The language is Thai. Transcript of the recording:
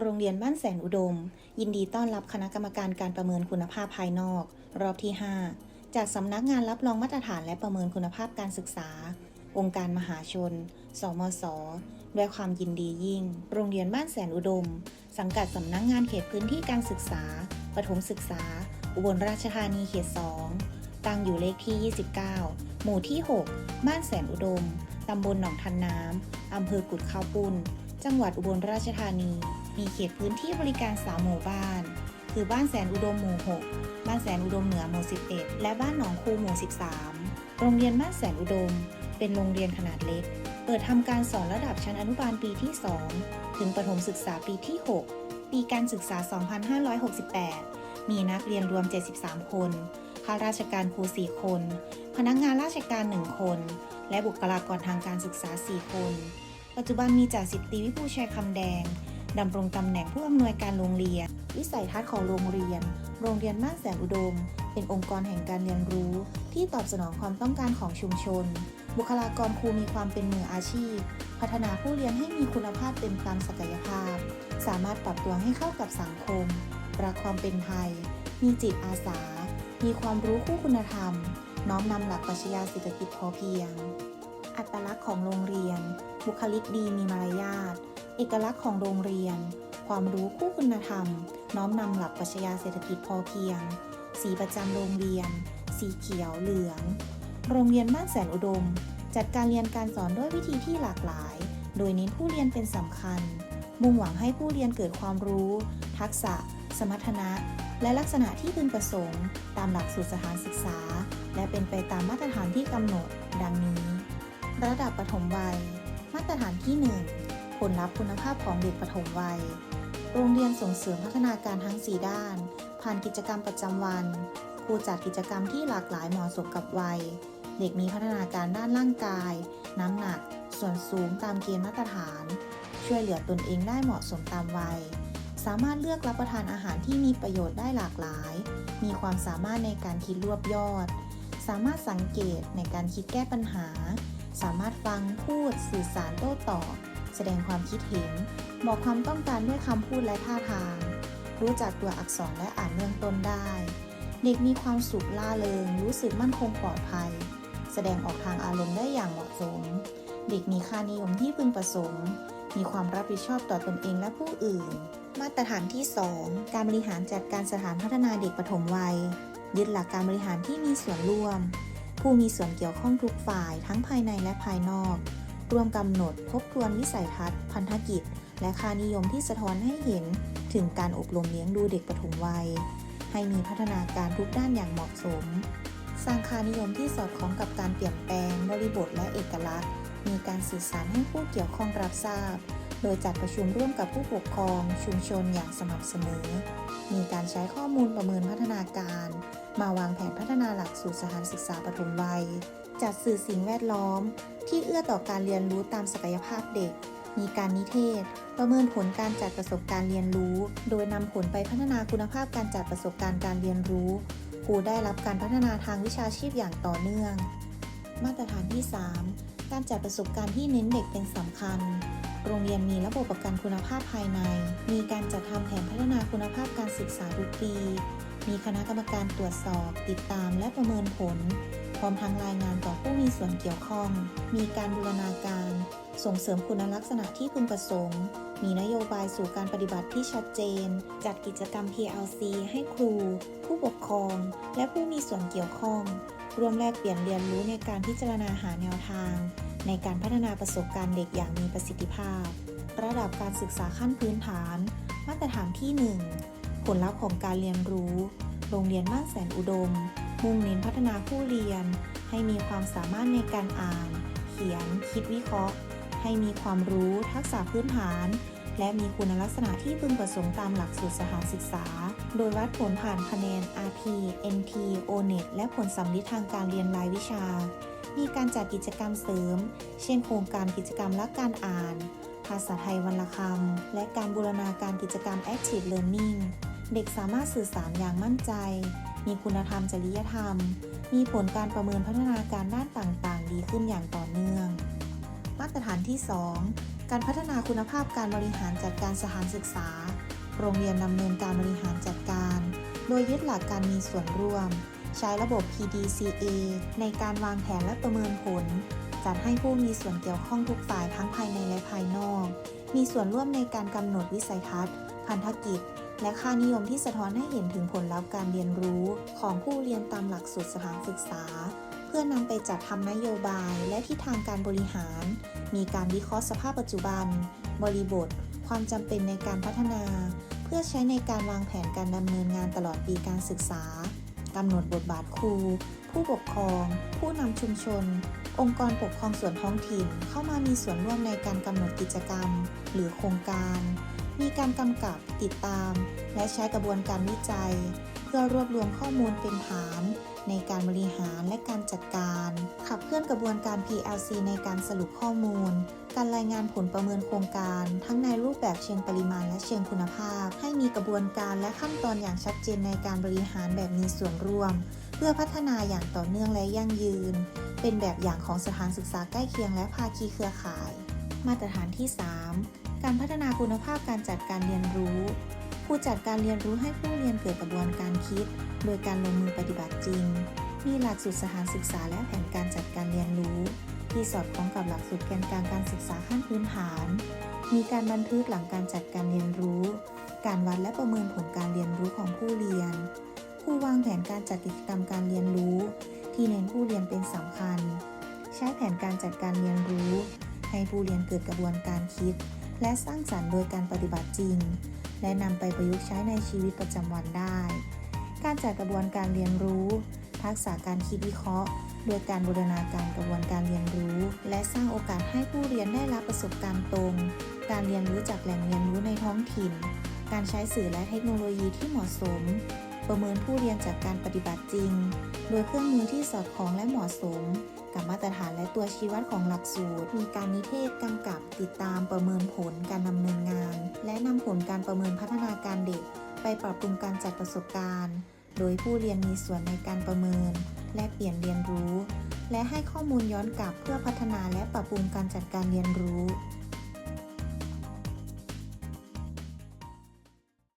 โรงเรียนบ้านแสนอุดม ยินดีต้อนรับคณะกรรมการการประเมินคุณภาพภายนอก รอบที่ 5 จากสำนักงานรับรองมาตรฐานและประเมินคุณภาพการศึกษา องค์การมหาชน สมสด้วยความยินดียิ่ง โรงเรียนบ้านแสนอุดม สังกัดสำนักงานเขตพื้นที่การศึกษา ประถมศึกษา อุบลราชธานีเขต 2 ตั้งอยู่เลขที่ 29 หมู่ที่ 6 บ้านแสนอุดม ตำบลหนองทันน้ำอำเภอกุดข้าวปุ้น จังหวัดอุบลราชธานี มีเขตพื้นที่บริการสามหมู่บ้าน คือบ้านแสนอุดมหมู่ 6 บ้านแสนอุดมเหนือหมู่ 11 และบ้านหนองคูหมู่ 13 โรงเรียนบ้านแสนอุดม เป็นโรงเรียนขนาดเล็ก เปิดทำการสอนระดับชั้นอนุบาลปีที่ 2 ถึงประถมศึกษาปีที่ 6 ปีการศึกษา 2568 มีนักเรียนรวม 73 คน ข้าราชการครู 4 คน พนักงานราชการ 1 คน และบุคลากรทางการศึกษา 4 คนปัจจุบันมีจ่าสิบตีวิภูชัยคำแดง ดำรงตำแหน่งผู้อำนวยการโรงเรียน วิสัยทัศน์ของโรงเรียน โรงเรียนบ้านแสนอุดม เป็นองค์กรแห่งการเรียนรู้ ที่ตอบสนองความต้องการของชุมชน บุคลากรครูมีความเป็นมืออาชีพ พัฒนาผู้เรียนให้มีคุณภาพเต็มตามศักยภาพ สามารถปรับตัวให้เข้ากับสังคม รักความเป็นไทย มีจิตอาสา มีความรู้คู่คุณธรรม น้อมนำหลักปรัชญาเศรษฐกิจพอเพียง อัตลักษณ์ของโรงเรียน บุคลิกดีมีมารยาท เอกลักษณ์ของโรงเรียน ความรู้คู่คุณธรรม น้อมนำหลักปรัชญาเศรษฐกิจพอเพียง สีประจำโรงเรียน สีเขียวเหลือง โรงเรียนบ้านแสนอุดม จัดการเรียนการสอนด้วยวิธีที่หลากหลาย โดยเน้นผู้เรียนเป็นสำคัญ มุ่งหวังให้ผู้เรียนเกิดความรู้ ทักษะ สมรรถนะ และลักษณะที่พึงประสงค์ ตามหลักสูตรสถานศึกษา และเป็นไปตามมาตรฐานที่กำหนด ดังนี้ ระดับปฐมวัย มาตรฐานที่ 1 ลลัพธ์คุณภาพของเด็กปฐมวัย โรงเรียนส่งเสริมพัฒนาการทั้ง 4 ด้าน ผ่านกิจกรรมประจำวัน ครูจัดกิจกรรมที่หลากหลายเหมาะสมกับวัย เด็กมีพัฒนาการด้านร่างกาย น้ำหนัก ส่วนสูงตามเกณฑ์มาตรฐาน ช่วยเหลือตนเองได้เหมาะสมตามวัย สามารถเลือกรับประทานอาหารที่มีประโยชน์ได้หลากหลาย มีความสามารถในการคิดรวบยอด สามารถสังเกตในการคิดแก้ปัญหา สามารถฟังพูดสื่อสารโต้ตอบ แสดงความคิดเห็น บอกความต้องการด้วยคำพูดและท่าทาง รู้จักตัวอักษรและอ่านเรื่องต้นได้ เด็กมีความสุขล่าเริง รู้สึกมั่นคงปลอดภัย แสดงออกทางอารมณ์ได้อย่างเหมาะสม เด็กมีค่านิยมที่พึงประสงค์ มีความรับผิดชอบต่อตนเองและผู้อื่น มาตรฐานที่ 2 การบริหารจัดการสถานพัฒนาเด็กปฐมวัย ยึดหลักการบริหารที่มีส่วนร่วม ผู้มีส่วนเกี่ยวข้องทุกฝ่ายทั้งภายในและภายนอก รวมกำหนดทบทวนวิสัยทัศน์ พันธกิจ และค่านิยมที่สะท้อนให้เห็นถึงการอบรมเลี้ยงดูเด็กปฐมวัย ให้มีพัฒนาการทุกด้านอย่างเหมาะสม สร้างค่านิยมที่สอดคล้องกับการเปลี่ยนแปลง บริบทและเอกลักษณ์ มีการสื่อสารให้ผู้เกี่ยวข้องรับทราบ โดยจัดประชุมร่วมกับผู้ปกครอง ชุมชนอย่างสม่ำเสมอ มีการใช้ข้อมูลประเมินพัฒนาการ มาวางแผนพัฒนาหลักสูตรสถานศึกษาปฐมวัย จัดสื่อสิ่งแวดล้อม ที่เอื้อต่อการเรียนรู้ตามศักยภาพเด็ก มีการนิเทศ ประเมินผลการจัดประสบการณ์เรียนรู้ โดยนำผลไปพัฒนาคุณภาพการจัดประสบการณ์การเรียนรู้ครูได้รับการพัฒนาทางวิชาชีพอย่างต่อเนื่อง มาตรฐานที่ 3 การจัดประสบการณ์ที่เน้นเด็กเป็นสำคัญ โรงเรียนมีระบบประกันคุณภาพภายใน มีการจัดทำแผนพัฒนาคุณภาพการศึกษาทุกปี มีคณะกรรมการตรวจสอบ ติดตามและประเมินผล ร้อมทั้งรายงานต่อผู้มีส่วนเกี่ยวข้อง มีการบูรณาการ ส่งเสริมคุณลักษณะที่พึงประสงค์ มีนโยบายสู่การปฏิบัติที่ชัดเจน จัดกิจกรรม PLC ให้ครู ผู้ปกครอง และผู้มีส่วนเกี่ยวข้องร่วมแลกเปลี่ยนเรียนรู้ในการพิจารณาหาแนวทาง ในการพัฒนาประสบการณ์เด็กอย่างมีประสิทธิภาพ ระดับการศึกษาขั้นพื้นฐาน มาตรฐานที่ 1 ผลลัพธ์ของการเรียนรู้ โรงเรียนบ้านแสนอุดม มุ่งเน้นพัฒนาผู้เรียน ให้มีความสามารถในการอ่าน เขียน คิดวิเคราะห์ ให้มีความรู้ทักษะพื้นฐาน และมีคุณลักษณะที่พึงประสงค์ตามหลักสูตรสถานศึกษา โดยวัดผลผ่านคะแนน RT NT ONET และผลสำลิดทางการเรียนรายวิชา มีการจัดกิจกรรมเสริม เช่น โครงการกิจกรรมรักการอ่าน ภาษาไทยวันละคำ และการบูรณาการกิจกรรม Active Learning เด็กสามารถสื่อสารอย่างมั่นใจ มีคุณธรรมจริยธรรม มีผลการประเมินพัฒนาการด้านต่างๆ ดีขึ้นอย่างต่อเนื่อง มาตรฐานที่ 2 การพัฒนาคุณภาพการบริหารจัดการสถานศึกษา โรงเรียนดำเนินการบริหารจัดการ โดยยึดหลักการมีส่วนร่วม ใช้ระบบ PDCA ในการวางแผนและประเมินผล จัดให้ผู้มีส่วนเกี่ยวข้องทุกฝ่ายทั้งภายในและภายนอก มีส่วนร่วมในการกำหนดวิสัยทัศน์ พันธกิจ และค่านิยมที่สะท้อนให้เห็นถึงผลลัพธ์การเรียนรู้ของผู้เรียนตามหลักสูตรสถานศึกษา เพื่อนำไปจัดทำนโยบายและทิศทางการบริหาร มีการวิเคราะห์สภาพปัจจุบัน บริบท ความจำเป็นในการพัฒนา เพื่อใช้ในการวางแผนการดำเนินงานตลอดปีการศึกษากำหนดบทบาทครู ผู้ปกครอง ผู้นำชุมชน องค์กรปกครองส่วนท้องถิ่น เข้ามามีส่วนร่วมในการกำหนดกิจกรรม หรือโครงการ มีการกำกับติดตาม และใช้กระบวนการวิจัย เพื่อรวบรวมข้อมูลเป็นฐาน ในการบริหารและการจัดการ ขับเคลื่อนกระบวนการ PLC ในการสรุปข้อมูล การรายงานผลประเมินโครงการ ทั้งในรูปแบบเชิงปริมาณและเชิงคุณภาพ ให้มีกระบวนการและขั้นตอนอย่างชัดเจนในการบริหารแบบมีส่วนร่วม เพื่อพัฒนาอย่างต่อเนื่องและยั่งยืน เป็นแบบอย่างของสถานศึกษาใกล้เคียงและภาคีเครือข่าย มาตรฐานที่ 3 การพัฒนาคุณภาพการจัดการเรียนรู้ ผู้จัดการเรียนรู้ให้ผู้เรียนเกิดกระบวนการคิด โดยการลงมือปฏิบัติจริง มีหลักสูตรสถานศึกษาและแผนการจัดการเรียนรู้ ที่สอดคล้องกับหลักสูตรแกนกลางการศึกษาขั้นพื้นฐาน มีการบันทึกหลังการจัดการเรียนรู้ การวัดและประเมินผลการเรียนรู้ของผู้เรียน ผู้วางแผนการจัดกิจกรรมการเรียนรู้ ที่เน้นผู้เรียนเป็นสำคัญ ใช้แผนการจัดการเรียนรู้ให้ผู้เรียนเกิดกระบวนการคิด และสร้างสรรค์โดยการปฏิบัติจริง และนำไปประยุกต์ใช้ในชีวิตประจำวันได้ การจัดกระบวนการเรียนรู้ ทักษะการคิดวิเคราะห์ โดยการบูรณาการกระบวนการเรียนรู้ และสร้างโอกาสให้ผู้เรียนได้รับประสบการณ์ตรง การเรียนรู้จากแหล่งเรียนรู้ในท้องถิ่น การใช้สื่อและเทคโนโลยีที่เหมาะสม ประเมินผู้เรียนจากการปฏิบัติจริง โดยเครื่องมือที่สอดคล้องและเหมาะสม กับมาตรฐานและตัวชี้วัดของหลักสูตร มีการนิเทศกำกับติดตามประเมินผลการดำเนินงาน และนำผลการประเมินพัฒนาการเด็ก ไปปรับปรุงการจัดประสบการณ์ โดยผู้เรียนมีส่วนในการประเมิน และเปลี่ยนเรียนรู้ และให้ข้อมูลย้อนกลับเพื่อพัฒนาและปรับปรุงการจัดการเรียนรู้